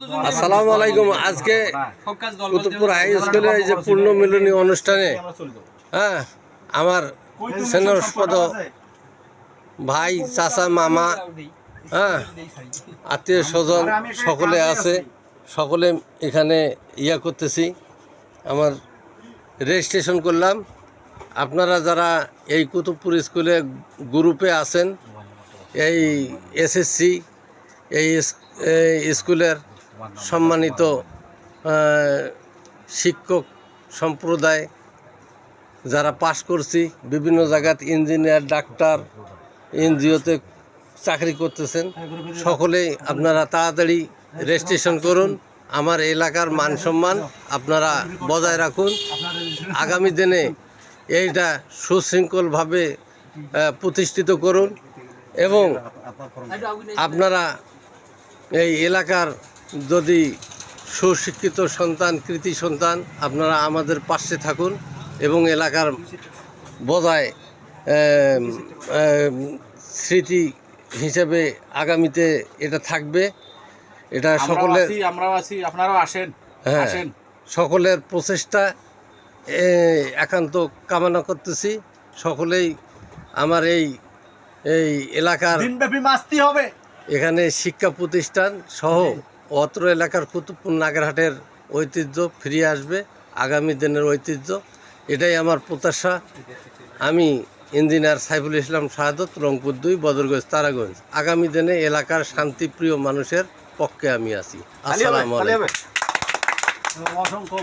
আসসালামু আলাইকুম। আজকে কুতুবপুর হাই স্কুলে এই যে পূর্ণ মিলনী অনুষ্ঠানে হ্যাঁ আমার স্নেহস্পদ ভাই চাচা মামা হ্যাঁ আত্মীয় স্বজন সকলে আছে। সকলে এখানে ইয়া করতেছি। আমার রেজিস্ট্রেশন করলাম। আপনারা যারা এই কুতুবপুর স্কুলে গ্রুপে আছেন এই এসএসসি এই স্কুলের সম্মানিত শিক্ষক সম্প্রদায় যারা পাশ করছি, বিভিন্ন জায়গাত ইঞ্জিনিয়ার, ডাক্তার, এনজিওতে চাকরি করতেছেন সকলেই আপনারা তাড়াতাড়ি রেজিস্ট্রেশন করুন। আমার এলাকার মান সম্মান আপনারা বজায় রাখুন। আগামী দিনে এইটা সুশৃঙ্খলভাবে প্রতিষ্ঠিত করুন এবং আপনারা এই এলাকার যদি সুশিক্ষিত সন্তান কৃতি সন্তান আপনারা আমাদের পাশে থাকুন এবং এলাকার বজায় স্মৃতি হিসেবে আগামীতে এটা থাকবে। এটা সকলের আছি আমরাও আছি আপনারাও আসেন হ্যাঁ সকলের প্রচেষ্টা একান্ত কামনা করতেছি। সকলেই আমার এই এই এলাকার দিনব্যাপী মাস্তি হবে। এখানে শিক্ষা প্রতিষ্ঠান সহ অত্র এলাকার কুতুবপুর নাগেরহাটের ঐতিহ্য ফিরিয়ে আসবে আগামী দিনের ঐতিহ্য। এটাই আমার প্রত্যাশা। আমি ইঞ্জিনিয়ার সাইফুল ইসলাম শাহাদত রংপুর দুই বদরগঞ্জ তারাগঞ্জ। আগামী দিনে এলাকার শান্তিপ্রিয় মানুষের পক্ষে আমি আছি। আসসালামু আলাইকুম। অসংখ্য